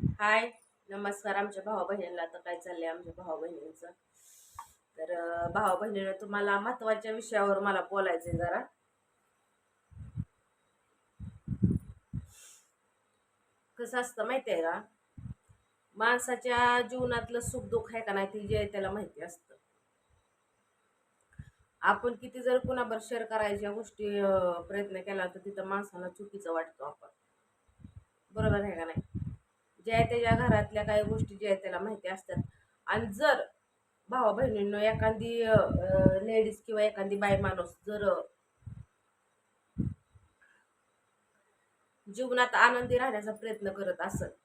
हाय नमस्कार आमच्या भावा बहिणीला आता काय चाललंय आमच्या भावा बहिणींचं तर भाऊ भावा बहिणीनं तुम्हाला महत्त्वाच्या विषयावर मला बोलायचंय जरा. कसं असतं माहिती आहे का? माणसाच्या जीवनातलं सुख दुःख आहे का नाही ते जे आहे त्याला माहिती असतं. आपण किती जर कुणाबर शेअर करायच्या गोष्टी प्रयत्न केला तर तिथं माणसाला चुकीचं वाटतो आपण. बरोबर आहे का नाही? ज्या त्याच्या घरातल्या काही गोष्टी ज्या त्याला माहिती असतात. आणि जर भावा बहिणींनो एखादी लेडीज किंवा एखादी बाई माणूस जर जीवनात आनंदी राहण्याचा प्रयत्न करत असत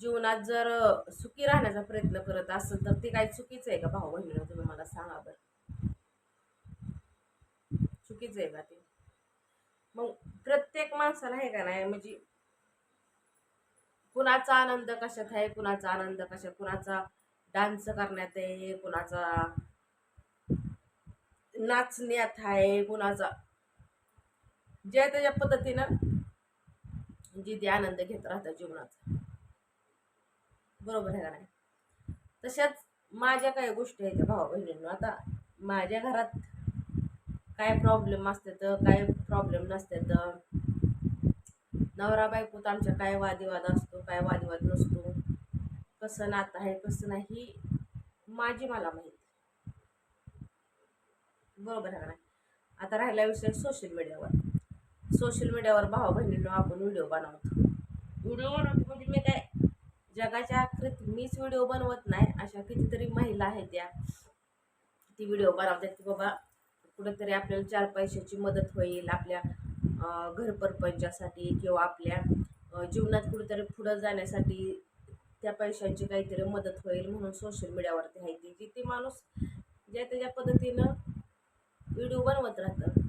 जीवनात जर सुखी राहण्याचा प्रयत्न करत असेल तर ते काही चुकीचं आहे का? भाऊ बहिणीनं तुम्ही मला सांगा बरं. चुकीचं आहे का ते? मग प्रत्येक माणसाला आहे का नाही? म्हणजे कुणाचा आनंद कशात आहे कुणाचा आनंद कशा कुणाचा डान्स करण्यात आहे कुणाचा नाचण्यात आहे कुणाचा जे त्याच्या पद्धतीनं जी ते आनंद घेत राहतात जीवनाचा. बरोबर आहे का नाही? तशाच माझ्या काही गोष्टी आहेत भावा बहिणींनो. आता माझ्या घरात काय प्रॉब्लेम असते तर काय प्रॉब्लेम नसते तर नवरा बायकोत आमच्या काय वादिवाद असतो काय वादिवाद नसतो. कसं नातं आहे कसं नाही ही माझी मला माहिती. बरोबर आहे नाही? आता राहिला विषय सोशल मीडियावर सोशल मीडियावर भावा बहिणींनो आपण व्हिडिओ बनवतो. व्हिडिओ बनवतो म्हणजे मी काय जगाच्या आकृती मीच व्हिडिओ बनवत नाही अशा कितीतरी महिला आहेत त्या. ती व्हिडिओ बनवतात की बाबा कुठेतरी आपल्याला चार पैशाची मदत होईल आपल्या घरपरपंचासाठी किंवा आपल्या जीवनात कुठेतरी पुढं जाण्यासाठी त्या पैशांची काहीतरी मदत होईल म्हणून सोशल मीडियावरती आहे ती जिथे ते माणूस ज्या त्याच्या पद्धतीनं व्हिडिओ बनवत राहतं.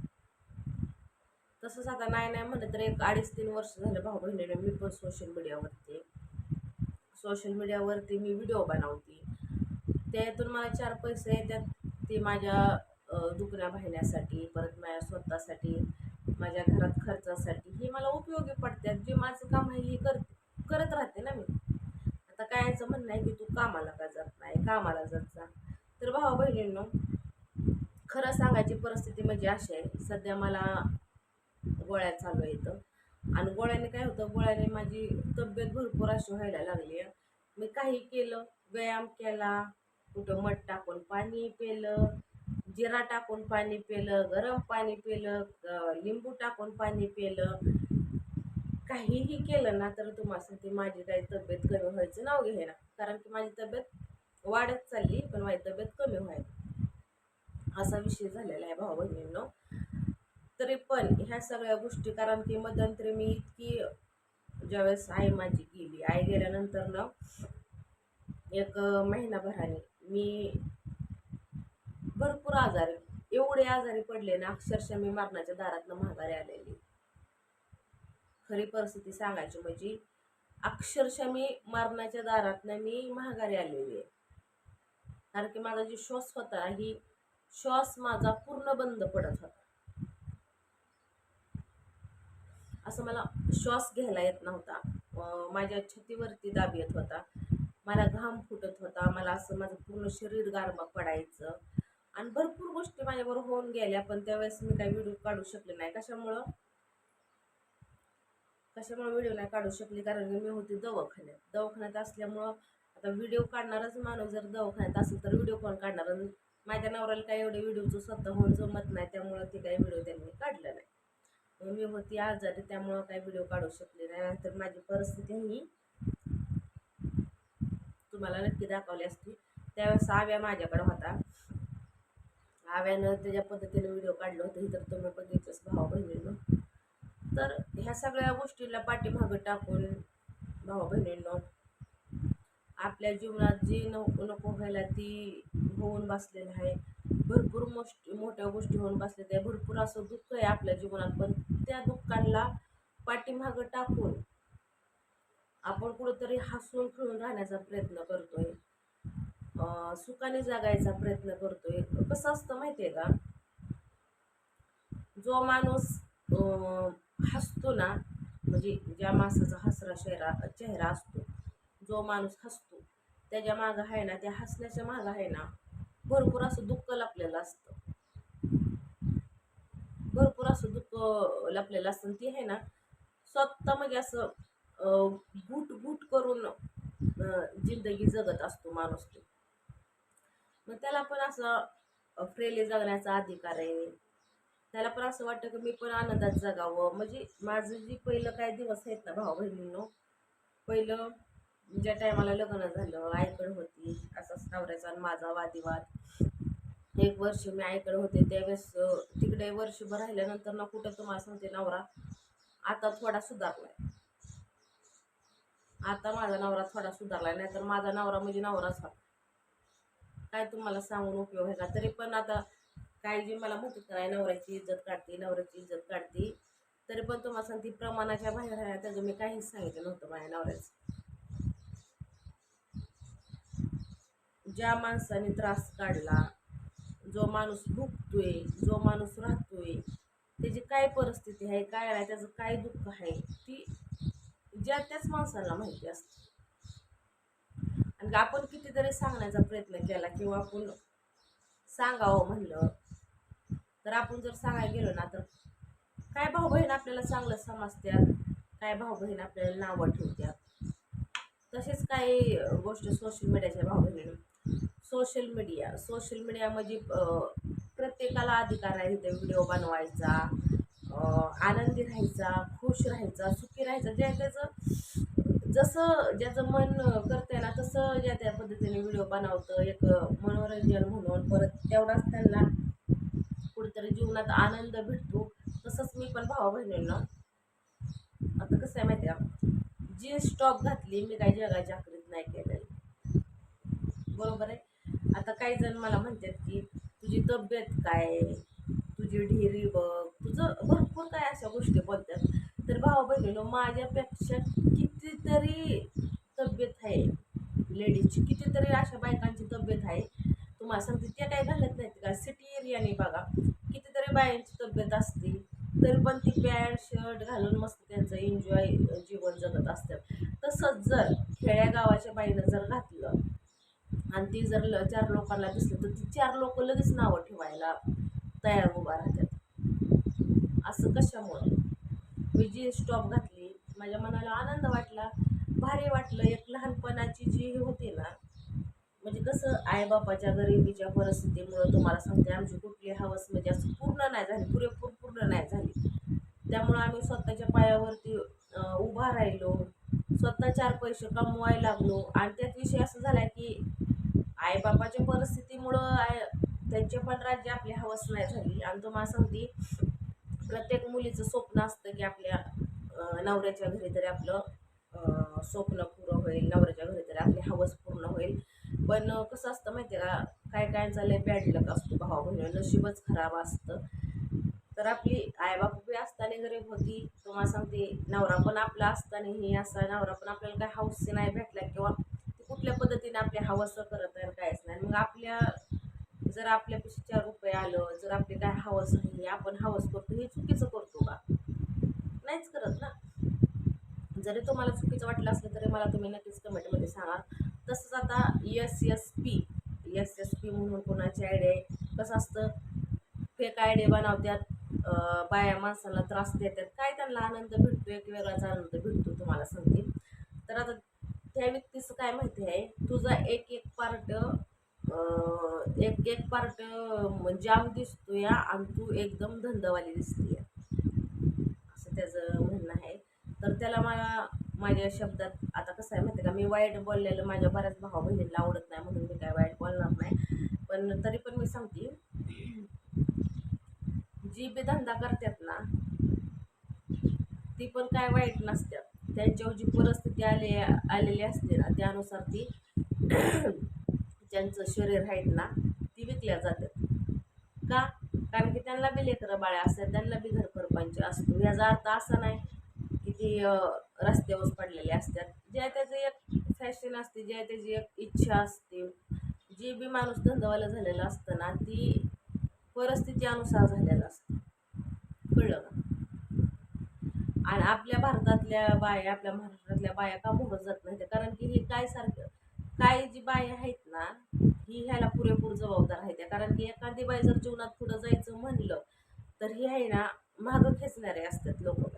तसंच आता नाही नाही म्हणलं तर एक अडीच तीन वर्ष झालं भाऊ बहिणीने मी पण सोशल मीडियावरती सोशल मीडियावरती मी व्हिडिओ बनवते. त्यातून मला चार पैसे येतात ते माझ्या अं, दुखण्या भाण्यासाठी परत माझ्या स्वतःसाठी. माझ्या घरात खर्चासाठी हे मला उपयोगी पडतात. जे माझं काम आहे हे कर करत राहते ना मी. आता कायचं म्हणणं आहे की तू कामाला का जात नाही? कामाला जात जा. तर भाऊ बहिणींनो खरं सांगायची परिस्थिती म्हणजे अशी आहे सध्या मला गोळ्या चालू येतं आणि गोळ्याने काय होतं गोळ्याने माझी तब्येत भरपूर अशी व्हायला लागली आहे. मी काही केलं व्यायाम केला कुठं मध टाकून पाणी पेलं जिरा टाकून पाणी पिलं गरम पाणी पिलं लिंबू टाकून पाणी पिलं. काहीही केलं ना तर तुम्हाला माझी काही तब्येत कमी व्हायचं नाव घ्यायला कारण की माझी तब्येत वाढत चालली पण माझी तब्येत कमी व्हायला. असा विषय झालेला आहे भाऊ बहिणींनो. तरी पण ह्या सगळ्या गोष्टी कारण की मध्यंतरी मी इतकी ज्यावेळेस आई माझी गेली आई गेल्यानंतर ना एक महिनाभराने मी भरपूर आजारी. एवढे आजारी पडले ना अक्षरशः मी मरणाच्या दारातनं माघारी आलेली. खरी परिस्थिती सांगायची म्हणजे अक्षरशः मी मरणाच्या दारातनं मी महागारी आलेली आहे. कारण की माझा जो श्वास होता ही श्वास माझा पूर्ण बंद पडत होता. असं मला श्वास घ्यायला येत नव्हता. माझ्या छतीवरती दाब येत होता. मला घाम फुटत होता. मला असं माझं पूर्ण शरीर गारबा पडायचं. आणि भरपूर गोष्टी माझ्याबरोबर होऊन गेल्या पण त्यावेळेस मी काही व्हिडिओ काढू शकले नाही. कशामुळं? कशामुळे व्हिडिओ नाही काढू शकले? कारण की मी होती दवाखान्यात. दवाखान्यात असल्यामुळं आता व्हिडिओ काढणारच माणूस जर दवाखान्यात असेल तर व्हिडिओ कोण काढणार. आणि माझ्या नवऱ्याला काही एवढे व्हिडिओचं स्वतःहून जमत नाही त्यामुळं ते काही व्हिडिओ त्यांनी काढलं नाही. मग मी होती आजारी त्यामुळं काही व्हिडिओ काढू शकले नाही. नाहीतर माझी परिस्थिती ही तुम्हाला नक्की दाखवली असती. त्यावेळेस आव्या माझ्याकडे होता. आव्यानं त्याच्या पद्धतीने व्हिडिओ काढलं होतं तर तुम्ही बघितलंच भाऊ बहिणीनं. तर ह्या सगळ्या गोष्टीला पाठीमागं टाकून भाऊ बहिणींनो आपल्या जीवनात जी नको नको व्हायला ती होऊन बसलेलं आहे. भरपूर मोस्ट मोठ्या गोष्टी होऊन बसलेल्या आहे भरपूर असं दुःख आहे आपल्या जीवनात पण त्या दुःखांना पाठीमागं टाकून आपण कुठंतरी हसून खेळून राहण्याचा प्रयत्न करतोय. सुखाने जगायचा प्रयत्न करतोय. कसं असतं माहिती आहे का? जो माणूस अं, हसतो ना म्हणजे ज्या माणसाचा हसरा चेहरा चेहरा असतो जो माणूस हसतो त्याच्या मागं आहे ना त्या हसण्याच्या मागं आहे ना भरपूर असं दुःख लपलेलं असतं. भरपूर असं दुःख लपलेलं असतं. आणि ते आहे ना स्वतः म्हणजे असं अं, घुट करून जिंदगी जगत असतो माणूस तो. मग त्याला पण असं फ्रेले जगण्याचा अधिकार आहे. त्याला पण असं वाटतं की मी पण आनंदात जगावं. म्हणजे माझं जी पहिलं काय दिवस आहेत ना भाऊ बहिणींनो पहिलं ज्या टायमाला लग्न झालं आईकडे होती असाच नवऱ्याचा आणि माझा वादिवाद एक वर्ष मी आईकडे होते त्यावेळेस तिकडे वर्षभर राहिल्यानंतर ना कुठं तुम्हाला सांगते नवरा आता थोडा सुधारलाय. आता माझा नवरा थोडा सुधारलाय नाहीतर माझा नवरा म्हणजे नवराच होता. काय तुम्हाला सांगून उपयोग आहे का? तरी पण आता काय जी मला म्हणतात का नाही नवऱ्याची इज्जत काढते नवऱ्याची इज्जत काढते तरी पण तुम्हाला सांगते प्रमाणाच्या बाहेर आहे त्याचं मी काहीच सांगितलं नव्हतं माझ्या नवऱ्याचं. ज्या माणसाने त्रास काढला जो माणूस भुगतोय जो माणूस राहतोय त्याची काय परिस्थिती आहे काय आहे त्याचं काय दुःख आहे ती ज्या त्याच माणसाला माहिती असते. आणि आपण कितीतरी सांगण्याचा प्रयत्न केला किंवा आपण सांगावं म्हणलं तर आपण जर सांगायला गेलो ना तर काय भाऊ बहीण आपल्याला चांगलं समजतात काय भाऊ बहीण आपल्याला नावं ठेवतात तसेच काही गोष्ट सोशल मीडियाच्या भाऊ बहिणी सोशल मीडिया सोशल मीडिया म्हणजे प्रत्येकाला अधिकार आहे ते व्हिडिओ बनवायचा आनंदी राहायचा खुश राहायचा सुखी राहायचा. ज्या त्याचं जसं ज्याचं मन करतं कसं ज्या त्या पद्धतीने व्हिडिओ बनवतं एक मनोरंजन म्हणून परत तेवढाच त्यांना कुठेतरी जीवनात आनंद भेटतो. तसंच मी पण भावा बहिणींना आता कसं आहे माहिती आहे का? जीन्स टॉप घातली मी काही जगाच्या जागृत नाही केलेली. बरोबर आहे? आता काही जण मला म्हणतात की तुझी तब्येत काय तुझी ढेरी बघ. तुझं भरपूर काय अशा गोष्टी बोलतात. तर भाऊ बहिणीनं माझ्यापेक्षा कितीतरी तब्येत आहे. लेडीजची. कितीतरी अशा बायकांची तब्येत आहे. तुम्हाला सांगते त्या काही घालत नाहीत का? सिटी एरियाने बघा. कितीतरी बायांची तब्येत असते तरी पण ती पॅन्ट शर्ट घालून मस्त त्यांचं एन्जॉय जीवन जगत असतात. तसंच जर खेड्या गावाच्या बाईनं जर घातलं आणि ती जर ल चार लोकांना दिसलं तर ती चार लोक लगेच नावं ठेवायला तयार उभा राहतात. असं कशामुळं? मी जी स्टॉप घातली माझ्या मनाला आनंद वाटला. भारी वाटलं. एक लहानपणाची जी हे होती ना म्हणजे कसं आईबापाच्या गरिबीच्या परिस्थितीमुळं तुम्हाला सांगते आमची कुठली हवस म्हणजे असं पूर्ण नाही झाली पुरेपूर पूर्ण नाही झाली. त्यामुळं आम्ही स्वतःच्या पायावरती उभा राहिलो. स्वतः चार पैसे कमवायला लागलो. आणि त्यात विषय असं झाला की आईबापाच्या परिस्थितीमुळं आय त्यांचे पण राज्य आपली हवस नाही झाली. आणि तुम्हाला सांगते प्रत्येक मुलीचं स्वप्न असतं की आपल्या नवऱ्याच्या घरी तरी आपलं स्वप्न पूर्ण होईल नवऱ्याच्या घरी तरी आपली हवस पूर्ण होईल. पण कसं असतं माहिती आहे का काय काय चाललंय बॅड लक असतो भावा बहिणी नशीबच खराब असतं. तर आपली आईबाप बी असताना गरीब होती तुम्हाला सांगते नवरा पण आपला असतानाही असा नवरा पण आपल्याला काय हौस नाही भेटला किंवा कुठल्या पद्धतीने आपली हवस करत आहे काहीच नाही. मग आपल्या जर आपल्यापाशी चार रुपये आलं जर आपली काय हवस नाही आपण हवस करतो हे चुकीचं करतो का? नाहीच करत ना. जरी तुम्हाला चुकीचं वाटलं असलं तरी मला तुम्ही नक्कीच कमेंटमध्ये सांगा. तसंच आता S S P S S P म्हणून कोणाची आयडिया आहे? कसं असतं? फेक आयडिया बनवत्यात बाया माणसाला त्रास देतात काय त्यांना आनंद भेटतो एक वेगळाच आनंद भेटतो तुम्हाला सांगते. तर आता त्या व्यक्तीचं काय माहिती आहे? तुझा एक एक पार्ट एक एक पार्ट जाम दिसतोय आणि तू एकदम धंदवाली दिसते असं त्याचं म्हणणं आहे. तर त्याला मला माझ्या शब्दात आता कसं आहे माहिती आहे का मी वाईट बोललेलं माझ्या बऱ्याच भावा बहिणीला आवडत नाही म्हणून मी काय वाईट बोलणार नाही. पण तरी पण मी सांगते जी बी धंदा करतात ना ती पण काय वाईट नसतात. त्यांच्यावर जी परिस्थिती आले आलेली असते ना त्यानुसार ती ज्यांचं शरीर आहेत ना ती विकल्या जातात. का? कारण की त्यांना बी लेकरं बाळ्या असतात त्यांना बी घरपरपंच असतो. याचा अर्थ असा नाही ती रस्त्यावर पडलेले असतात ज्या त्याचं एक फॅशन असते ज्या त्याची एक इच्छा असते. जे बी माणूस धंदावाला झालेला असतं ना ती परिस्थिती अनुसार झालेलं असतं. कळलं का? आणि आपल्या भारतातल्या बाया आपल्या महाराष्ट्रातल्या बाया का मोहत जात नाही कारण की हे काय सारखं काय जी बाया आहेत ना ही ह्याला पुरेपूर जबाबदार आहेत. कारण की एखादी बाई जर जीवनात पुढं जायचं म्हणलं तर ही आहे ना मागं खेचणारे असतात लोक.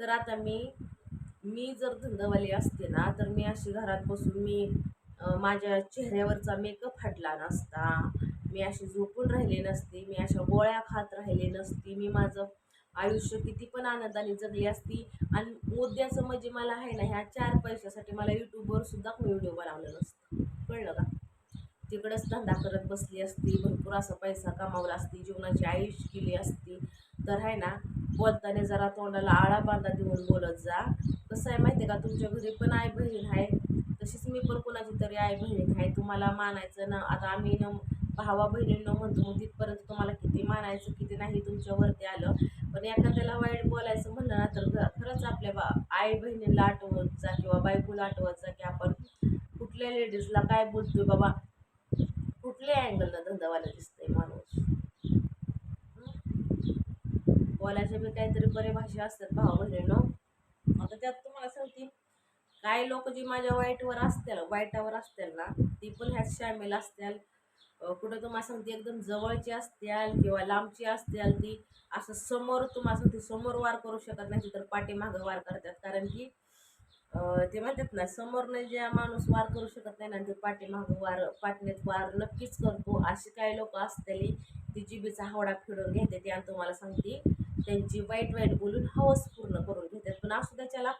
तर आता मी मी जर धंदावाली असते ना तर मी अशी घरात बसून मी माझ्या चेहऱ्यावरचा मेकअप हटला नसता. मी अशी झोपून राहिले नसती. मी अशा गोळ्या खात राहिले नसती. मी माझं आयुष्य किती पण आनंदाने जगली असती. आणि मुद्द्याचं म्हणजे मला आहे ना ह्या चार पैशासाठी मला यूट्यूबवर सुद्धा मी व्हिडिओ बनवलं नसतं. कळलं का? तिकडंच धंदा करत बसली असती. भरपूर असा पैसा कमावला असती. जीवनाची आयुष्य केली असती. तर आहे ना बोलताना जरा तोंडाला आळा बांधा देऊन बोलत जा. कसं आहे माहिती आहे का तुमच्या घरी पण आई बहीण आहे. तशीच मी पण कोणाची तरी आई बहीण आहे. तुम्हाला मानायचं ना आता आम्ही न भावा बहिणींना म्हणतो मग तिथपर्यंत तुम्हाला किती मानायचं किती नाही तुमच्यावरती आलं. पण एखाद्याला वाईट बोलायचं म्हणलं ना तर खरंच आपल्या बा आई बहिणीला आठवत जा किंवा बायकोला आठवत जा की आपण कुठल्या लेडीजला काय बोलतोय बाबा. कुठल्या अँगलनं धंदावाला दिसतं माणूस हं? बोलायच्या बी काहीतरी परिभाषा असतात भावा बहिणीनं आता त्यात तुम्हाला सांगते काही लोक जी माझ्या वाईटवर असतील वाईटावर असतील ना ती पण ह्यात सामील असतील. कुठं तुम्हाला सांगते एकदम जवळची असतील किंवा लांबची असतील ती असं समोर तुम्हाला सांगते समोर वार करू शकत नाही तर पाठीमागं वार करतात. कारण की ते म्हणतात ना समोरनं जे माणूस वार करू शकत नाही ना ते पाठीमागं वार पाटण्यात वार नक्कीच करतो. अशी काही लोक असतील ती जिबीचा हावडा फिरून घेते ते आणि तुम्हाला सांगते त्यांची वाईट वाईट बोलून हवस पूर्ण करून घेतात. पण असू त्याच्याला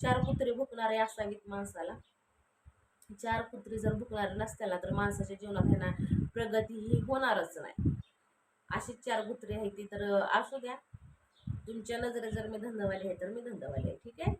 चार कुत्रे भुकणारे असावीत माणसाला. चार कुत्री जर भुकणारे नसत्याला तर माणसाच्या जीवनात आहे ना प्रगती ही होणारच नाही. अशीच चार कुत्री आहे ती तर असू द्या. तुमच्या नजरे जर मी धंदावाली आहे तर मी धंदावाली आहे ठीक आहे?